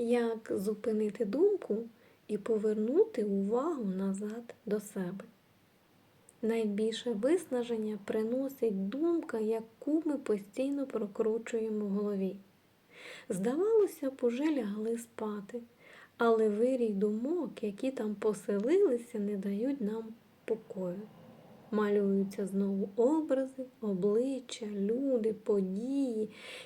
Як зупинити думку і повернути увагу назад до себе? Найбільше виснаження приносить думка, яку ми постійно прокручуємо в голові. Здавалося б, уже лягли спати, але вирій думок, які там поселилися, не дають нам покою. Малюються знову образи, обличчя, люди, події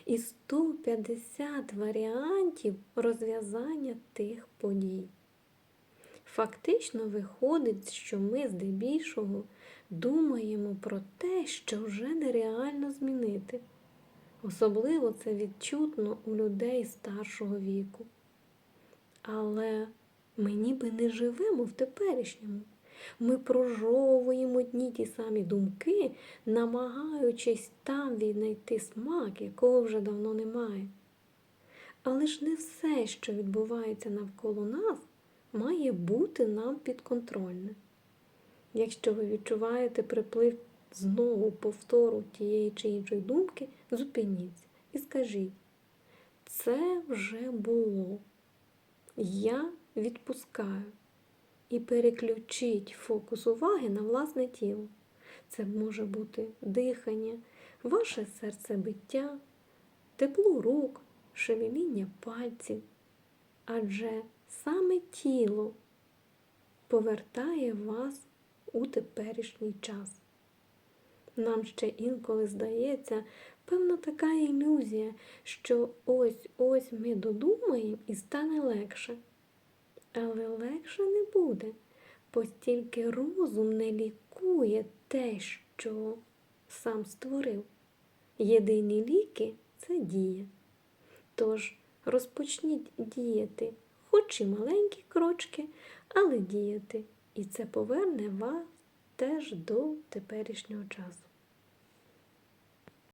і 150 варіантів розв'язання тих подій. Фактично виходить, що ми здебільшого думаємо про те, що вже нереально змінити. Особливо це відчутно у людей старшого віку. Але ми ніби не живемо в теперішньому. Ми прожовуємо одні ті самі думки, намагаючись там віднайти смак, якого вже давно немає. Але ж не все, що відбувається навколо нас, має бути нам підконтрольне. Якщо ви відчуваєте приплив знову повтору тієї чи іншої думки, зупиніться і скажіть, це вже було. Я відпускаю. І переключіть фокус уваги на власне тіло. Це може бути дихання, ваше серцебиття, тепло рук, шевеління пальців. Адже саме тіло повертає вас у теперішній час. Нам ще інколи здається певна така ілюзія, що ось-ось ми додумаємо і стане легше. Але легше не буде, постільки розум не лікує те, що сам створив. Єдині ліки це дія. Тож розпочніть діяти, хоч і маленькі крочки, але діяти, і це поверне вас теж до теперішнього часу.